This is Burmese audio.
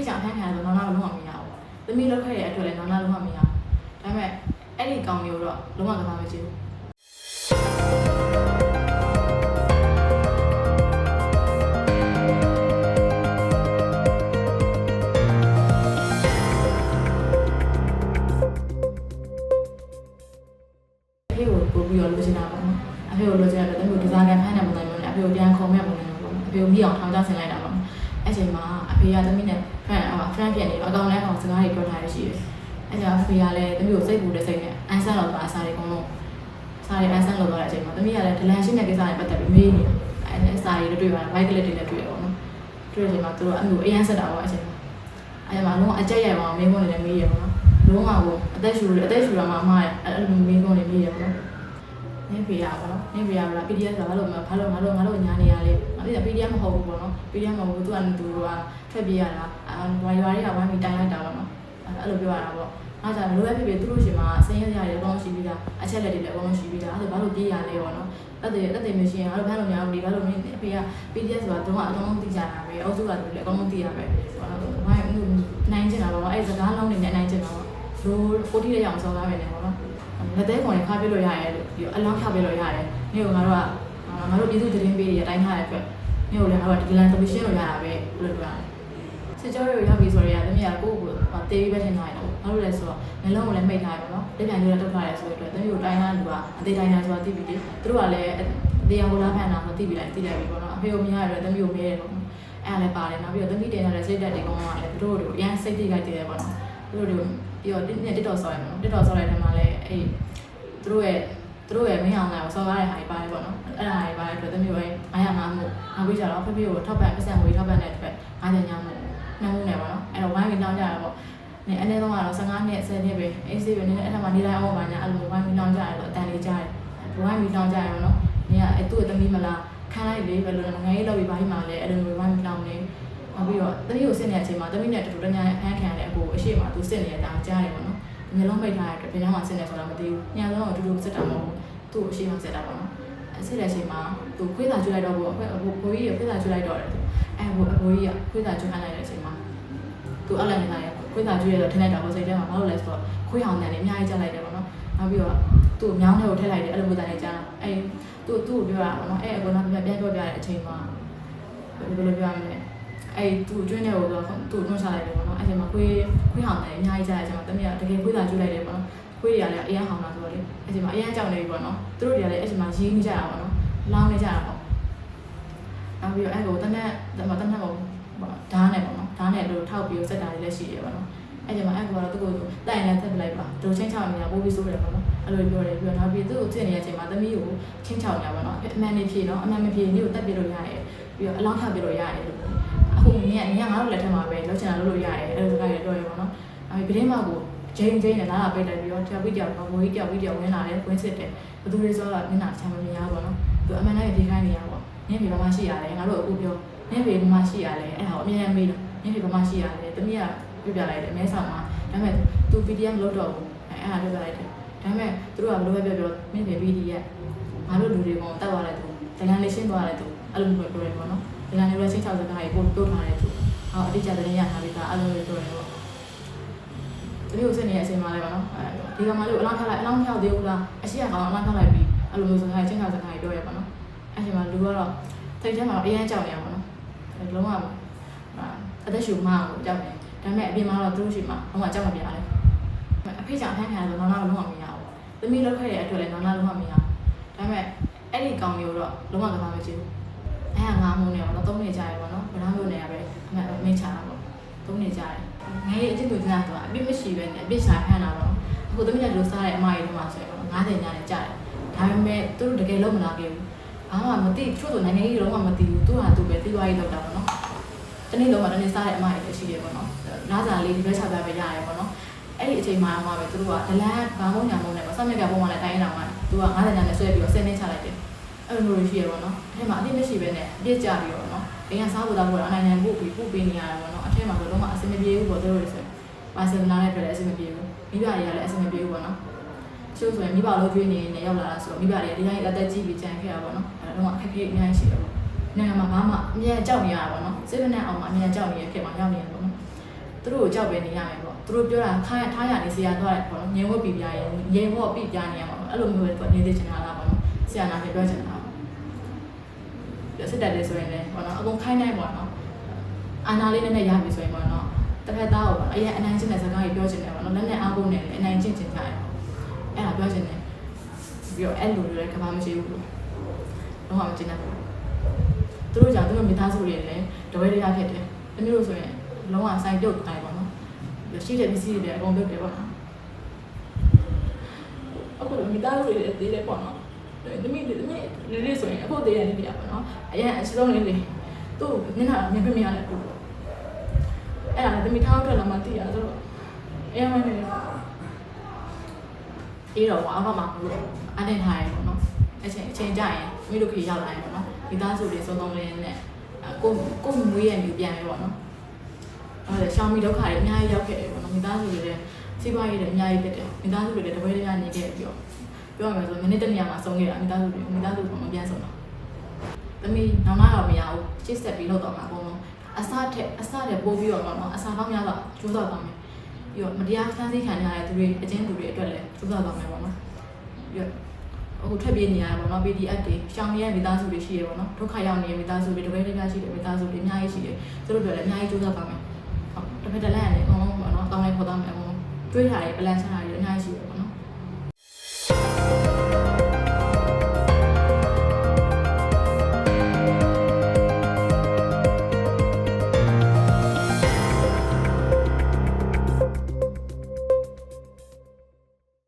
ဖေချောင်ဖမ်းခံရတော့နောင်နာလုံးဝမရဘူးသမီးလောက်ခဲ့တဲ့အတွက်လည်းနောင်နာလုံးဝမရဘူးဒါပေမဲ့အဲ့ဒီကောင်မျိုးတော့လုံးဝကဘာမကြည့်ဘူးအဖေကိုပို့ပြီးတော့လိုချင်တာပေါ့နော်အဖေကိုလိုချင်တဲ့တမျိုးဒီဇိုင်ကန်ဖမ်းတဲ့ပုံစံမျိုးနဲ့အဖေကိုပြန်ခေါ်မဲ့ပုံစံမျိုးပေါ့နော်အဖေကိုမိအောင်ထောင်ချဆင်လိုက်တာပေါ့နော် အဲ့ချိန်မှာအဖေကသမီးနဲ့ friend ဟို friend ဖြစ်နေတော့အကောင်နဲ့အောင်စကားတွေပြောထားရရှိတယ်အဲ့ကြောင့်အဖေကလည်းသမီးကိုစိတ်ပူတဲ့စိတ်နဲ့အန်ဆန်လောက်သွားအစားတွေအကုန်လုံးစားတွေအန်ဆန်လောက်သွားတဲ့အချိန်မှာသမီးကလည်းဒလန်ရှိတဲ့ကိစ္စတွေပတ်သက်ပြီးမေးနေတယ်အဲ့နဲ့စားတွေတွေ့ပါဘိုက်ကလစ်တွေလည်းတွေ့ရပေါ့နော်တွေ့တဲ့အချိန်မှာသူတို့အမျိုးအရန်ဆက်တာပေါ့အချိန်မှာအဲ့မှာလုံးဝအကြက်ရိုက်ပါအောင်မေးခွန်းတွေလည်းမေးရပေါ့နော်လုံးဝကိုအသက်ရှူအသက်ရှူတာမှအမှားရအဲ့လိုမေးခွန်းတွေမေးရပေါ့ နော်နေပြရပါတော့နေပြရပါလား PDF ဆိုတာဘာလို့မဘာလို့ငါတို့ငါတို့ညာနေရလဲငါတို့က PDF မဟုတ်ဘူးပေါ့နော် PDF မဟုတ်ဘူးသူကသူကထွက်ပြေးရတာအာရွာရွာတွေကဝိုင်းပြီးတိုင်လိုက်တာပေါ့နော်အဲ့လိုပြောရတာပေါ့အားကြောင့်လိုရဖြစ်ဖြစ်သူတို့ရှင်မှာဆင်းရဲကြရတယ်အကောင်းရှိပြီးသားအချက်လက်တွေလည်းအကောင်းရှိပြီးသားအဲ့ဒါဘာလို့ပြေးရလဲပေါ့နော်တက်တယ်တက်တယ်မရှိရင်ငါတို့ဖမ်းလို့မရဘူးဒီဘာလို့မင်းအဖေက PDF ဆိုတာတော့အကောင်းသိကြတာပဲအုပ်စုကလည်းအကောင်းသိရပဲဆိုတော့ဝိုင်းနိုင်ကျင်တာပေါ့နော်အဲ့စကားလုံးနေနဲ့နိုင်ကျင်တာပေါ့လိုကိုတိတဲ့အောင်စော်ကားမယ်နေပေါ့နော် လက်သေးကောင်လည်းခါပြလို့ရတယ်လို့ပြီးတော့အလောင်းခါပြလို့ရတယ်။နေ့ကငါတို့ကငါတို့ပြည်သူသတင်းပေးရတိုင်းထားတဲ့အတွက်နေ့ကလည်းငါတို့ကဒီလန်သဘရှင်လို့ရတာပဲလို့ပြောရတယ်။စစ်ကြောရေးရောက်ပြီဆိုတော့တမီးကကိုယ့်ကိုယ်တေးပြီးပဲထင်ထားတယ်။ဘာလို့လဲဆိုတော့နှလုံးကိုလည်းမိတ်ထားတယ်ပေါ့နော်။လက်ပြန်ကျိုးလည်းတုတ်ထားတယ်ဆိုတဲ့အတွက်တမီးကိုတိုင်းထားလူကအသေးတိုင်းထားဆိုတာသိပြီလေ။သူတို့ကလည်းတရားဟိုလားဖန်တာဆိုသိပြီလားသိလိုက်ပြီပေါ့နော်။အဖေကိုမြင်ရတဲ့တမီးကိုမဲတယ်ပေါ့နော်။အဲ့ဒါလည်းပါတယ်နောက်ပြီးတော့တမီးတင်ထားတဲ့စိတ်ဓာတ်တွေကောင်းတာလည်းသူတို့တို့အရင်စိတ်တိတ်ကြိုက်တယ်ပေါ့နော်။သူ တို့တို့ပြီးတော့တစ်တစ်တော်ဆော်ရမယ်နော်။တစ်တော်ဆော်တဲ့ထဲမှာလည်းအဲ့သူတို့ရဲ့သူတို့ရဲ့မင်းအောင်လိုက်ကိုစော်ကားတဲ့ဟာတွေပါတယ်ပေါ့နော်အဲ့ဒါတွေပါတယ်အတွက်တမျိုးပဲ905မှုနောက်ပြီးကြတော့ဖေဖေကိုထောက်ပံ့ပတ်စံငွေထောက်ပံ့တဲ့အတွက်900ညမှုနှစ်မှုနဲ့ပေါ့နော်အဲ့တော့ဝိုင်းပြီးတောင်းကြရပေါ့နေအနည်းဆုံးကတော့15နှစ်10နှစ်ပဲအေးစေးပဲနေအဲ့ဒါမှနေတိုင်းအောင်ပါညာအဲ့လိုဝိုင်းပြီးတောင်းကြရတော့အတန်လေးကြားတယ်ဝိုင်းပြီးတောင်းကြရပေါ့နော်နေကအဲ့သူ့ရဲ့သမီးမလားခံလိုက်လေဘယ်လိုလဲငယ်ရေးလောက်ပြီးဘာမှမလဲအဲ့လိုမျိုးဝိုင်းပြီးတောင်းနေ နောက်ပြီးတော့သမီးကိုစစ်နေတဲ့အချိန်မှာသမီးနဲ့တူတူတညာအခန်းခံရတဲ့အကိုအရှိမသူစစ်နေတဲ့အတောင်ကြားတယ်ပေါ့နော်မျိုးလုံးမိတ်ထားတဲ့အတွက်ဘယ်တော့မှစစ်နေဆိုတာမသိဘူး။ညလုံးကိုတူတူစစ်တာမဟုတ်ဘူး။သူ့ကိုအရှိမှစစ်တာပေါ့နော်။အစစ်တဲ့အချိန်မှာသူခွေးသာကျွလိုက်တော့ဘူးအခွေးဘိုးကြီးကခွေးသာကျွလိုက်တော့တယ်သူ။အဲဘိုးဘိုးကြီးကခွေးသာကျွလိုက်တဲ့အချိန်မှာသူအလိုက်နေတာရခွေးသာကျွရတော့ထင်းလိုက်တာကိုစိတ်ထဲမှာဘာလို့လဲဆိုတော့ခွေးဟောင်းတယ်လည်းအများကြီးကြားလိုက်တယ်ပေါ့နော်။နောက်ပြီးတော့သူ့မြောင်းထဲကိုထည့်လိုက်တယ်အဲ့လိုမျိုးတိုင်းကြား။အဲသူ့သူ့ကိုပြောတာပေါ့နော်။အဲအကောင်ကပြန်ပြန်ပြောပြတဲ့အချိန်မှာဘယ်လိုပြောရမလဲ။ အဲ့သူ့အတွင်းထဲကိုတော့သူ့တွန်းချလိုက်တယ်ပေါ့နော်အဲ့ဒီမှာခွေးခွေးဟောင်တယ်အများကြီးကြားတဲ့အချိန်မှာတမီးကတကယ်ခွေးသာကျွလိုက်တယ်ပေါ့နော်ခွေးတွေကလည်းအရန်ဟောင်တာဆိုတော့လေအဲ့ဒီမှာအရန်ကြောက်နေပြီပေါ့နော်သူတို့တွေကလည်းအဲ့ဒီမှာရင်းနေကြတာပေါ့နော်လောင်းနေကြတာပေါ့နောက်ပြီးတော့အဲ့ကိုတနက်တမတနက်ကိုဓာတ်နဲ့ပေါ့နော်ဓာတ်နဲ့တို့ထောက်ပြီးစက်တာတွေလည်းရှိတယ်ပေါ့နော်အဲ့ဒီမှာအဲ့ကတော့သူ့ကိုတိုင်လည်းတက်ပလိုက်ပါတို့ချင်းချောင်းနေတာပိုးပြီးဆိုးတယ်ပေါ့နော်အဲ့လိုပြောတယ်ပြီးတော့နောက်ပြီးသူ့ကိုဖြစ်နေတဲ့အချိန်မှာသမီးကိုချင်းချောင်းနေတာပေါ့နော်အမှန်နေဖြေနော်အမှန်မဖြေနေကိုတက်ပြလို့ရတယ်ပြီးတော့အလောင်းထပ်ပြလို့ရတယ်လို့အ ခုနင်ကနင်ကငါတို့လက်ထက်မှာပဲလောက်ချင်တာလုပ်လို့ရတယ်အဲ့လိုစကားတွေပြောရပါတော့။အဲဒီဗဒင်းမကိုဂျိန်ဂျိန်နဲ့လာလာပိတ်တယ်ပြီးတော့တယောက်ပြီးတယောက်ဘောကြီးတယောက်ပြီးတယောက်ဝင်လာတယ်ဝင်စစ်တယ်ဘသူတွေဆိုတော့မျက်နှာချမ်းမမြင်ရဘူးပေါ့နော်။သူအမှန်တည်းပြေးခိုင်းနေရပေါ့။နင်ပြေဘာမှရှိရတယ်ငါတို့အခုပြောနင်ပြေဘာမှရှိရတယ်အဲ့ဒါကိုအမြဲတမ်းမေးလို့နင်ပြေဘာမှရှိရတယ်တမီးကပြပြလိုက်တယ်အမဲဆောင်မှာဒါပေမဲ့ तू PDF မလုပ်တော့ဘူးအဲ့အဲ့ဒါပြပြလိုက်တယ်ဒါပေမဲ့သူတို့ကဘလို့ပဲပြောပြောနင်ပြေ PDF ငါတို့လူတွေကောင်တက်သွားတယ်သူဒလန်လေးရှင်းသွားတယ်သူအဲ့လိုမျိုးပြောတယ်ပေါ့နော် ဒလန်လေးလည်းချင်းချောက်စကားကြီးပို့တိုးထားတယ်သူဟောအတိအကျသတင်းရထားပြီးသားအဲ့လိုမျိုးပြောတယ်ပေါ့တတိယစစ်နေတဲ့အချိန်မှလည်းပေါ့နော်အဲဒီကောင်မလေးကိုအလောင်းထားလိုက်အလောင်းဖြောက်သေးဘူးလားအရှိရကောင်အလောင်းထားလိုက်ပြီးအဲ့လိုမျိုးစကားချင်းချောက်စကားကြီးပြောရပေါ့နော်အဲ့ချိန်မှာလူကတော့စိတ်ထဲမှာအရင်ကြောက်နေရပါတော့နော်လုံးဝအသက်ရှူမှအောင်ကြောက်နေဒါပေမဲ့အပြင်မှာတော့သူတို့ရှိမှလုံးဝကြောက်မပြရတယ်အဖေကြောင့်ဖမ်းခံရတော့နောင်နာလုံးဝမရဘူးသမီးလောက်ခဲ့တဲ့အတွက်လည်းနောင်နာလုံးဝမရဘူးဒါပေမဲ့အဲ့ဒီကောင်မျိုးတော့လုံးဝကဘာမကြည့်ဘူး အဲ့ဟာငါမှုနေတော့သုံးနေကြရပေါ့နော်ဗလားမျိုးနေရပဲအမှန်မင်းချတာပေါ့သုံးနေကြတယ်ငယ်ရဲ့အကျင့်သူကျန်တော့အပြစ်မရှိပဲနဲ့အပြစ်ရှာဖမ်းတာပေါ့အခုသမီးကလူစားတဲ့အမကြီးတို့မှဆိုရင်90ညနေကြတယ်ဒါပေမဲ့သူတို့တကယ်လုံးမလာခဲ့ဘူးဘာမှမသိချို့ဆိုနိုင်ငံကြီးလုံးဝမသိဘူးသူဟာသူပဲသိသွားရေးလောက်တာပေါ့နော်တနေ့လုံးမှတနေ့စားတဲ့အမကြီးလည်းရှိတယ်ပေါ့နော်နားစာလေးဒီဘက်ချပြပဲရတယ်ပေါ့နော်အဲ့ဒီအချိန်မှာမှပဲသူတို့ကဒလန်ဘာမုံညာမုံနဲ့ပေါ့စမြက်ကပုံမှန်လည်းတိုင်းနေတာမှသူက90ညာနဲ့ဆွဲပြီးတော့ဆင်းနေချလိုက်တယ် အဲ့လိုမျိုးရှိရပေါ့နော်အဲ့ထဲမှာအပြစ်မရှိပဲနဲ့အပြစ်ကြပြီးတော့နော်အိမ်ကစားဖို့တောက်ဖို့အနိုင်နိုင်ပို့ပြီးပို့ပေးနေရတာပေါ့နော်အထက်မှာဆိုတော့မှအဆင်မပြေဘူးပေါ့သူတို့တွေဆိုပါစင်နာနဲ့တွေ့လည်းအဆင်မပြေဘူးမိဘတွေကလည်းအဆင်မပြေဘူးပေါ့နော်ချို့ဆိုရင်မိဘလို့ကျွေးနေနေရောက်လာတာဆိုမိဘတွေကဒီတိုင်းအသက်ကြီးပြီးကြံခဲ့တာပေါ့နော်အဲ့တော့အခက်အခဲအများကြီးရှိတယ်ပေါ့နိုင်ငံမှာဘာမှအမြဲကြောက်နေရတာပေါ့နော်စိတ်မနဲ့အောင်မှအမြဲကြောက်နေတဲ့ဖြစ်မှာရောက်နေရပေါ့နော်သူတို့ကိုကြောက်ပဲနေရမယ်ပေါ့သူတို့ပြောတာထားရထားရနေဆရာတော့ပေါ့နော်ငြိမ်ဝတ်ပြပြရင်ငြိမ်ဝတ်ပြပြနေရမှာပေါ့အဲ့လိုမျိုးပဲသူနေသေးချင်တာလားပေါ့နော် ဆရာနာပြပြောချင်တာပေါ့ပြစစ်တက်တယ်ဆိုရင်လည်းပေါ့နော်အကုန်ခိုင်းနိုင်ပေါ့နော်အာနာလေးနဲ့နဲ့ရပြီဆိုရင်ပေါ့နော်တစ်ဖက်သားကိုပေါ့အရင်အနိုင်ကျင့်တဲ့စကားကြီးပြောချင်တယ်ပေါ့နော်လက်နဲ့အားကိုးနေတယ်အနိုင်ကျင့်ချင်ကြတယ်အဲ့ဒါပြောချင်တယ်ပြီးတော့အဲ့လိုတွေလည်းကဘာမရှိဘူးလို့တော့မှမကျင်တတ်ဘူးသူတို့ကြောင့်သူတို့မိသားစုတွေလည်းတဝဲတရားဖြစ်တယ်တမျိုးလို့ဆိုရင်လုံးဝဆိုင်ပြုတ်တိုင်းပေါ့နော်ရှိတဲ့ပစ္စည်းတွေအကုန်ပြုတ်တယ်ပေါ့နော်အခုမိသားစုတွေလည်းသေးတယ်ပေါ့နော် တမိတမိလေးလေးဆိုရင်အခုသေးတယ်နေပြပါပေါ့နော်အရင်အစုံလေးလေးသူ့မျက်နှာမြင်ပြမရတဲ့တူအဲ့ဒါလည်းတမိထောင်းထွက်လာမှသိရဆိုတော့အဲ့မနေအေးတော့ဘာမှမဟုတ်အနေထားရပေါ့နော်အချိန်အချိန်ကြရင်မိတို့ခေရောက်လာရင်ပေါ့နော်မိသားစုတွေစုံစုံလေးနဲ့ကိုကိုမွေးရမြူပြန်ပြီပေါ့နော်အဲ့ဒါရှောင်းမီဒုက္ခတွေအများကြီးရောက်ခဲ့တယ်ပေါ့နော်မိသားစုတွေလည်းစီးပွားရေးတွေအများကြီးတက်တယ်မိသားစုတွေလည်းတပွဲတည်းနေခဲ့ပြီးတော့ ပြောရမယ်ဆိုမိနစ်တစ်နေရာမှာဆုံးခဲ့တာမိသားစုတွေမိသားစုကမပြန်ဆုံးတော့သမီးနောက်မှတော့မရဘူးချစ်ဆက်ပြီးလောက်တော့မှာပေါ့နော်အစားထက်အစားထက်ပို့ပြီးတော့ပေါ့နော်အစားကောင်းများတော့ကျိုးတော့သွားမယ်ပြီးတော့မတရားဖမ်းဆီးခံရတဲ့သူတွေအချင်းသူတွေအတွက်လည်းကျိုးတော့သွားမယ်ပေါ့နော်ပြီးတော့အခုထွက်ပြေးနေရပါတော့ PDF တွေရှောင်းရတဲ့မိသားစုတွေရှိရပါတော့ဒုက္ခရောက်နေတဲ့မိသားစုတွေတပည့်တပြားရှိတဲ့မိသားစုတွေအများကြီးရှိတယ်သူတို့ပြောလည်းအများကြီးကျိုးစားပါမယ်ဟုတ်တစ်ဖက်တစ်လမ်းကနေအကုန်လုံးပေါ့နော်တောင်းလိုက်ပေါ်သားမယ်အကုန်လုံးတွေးထားတယ် plan ချတာတွေအများကြီးရှိတယ်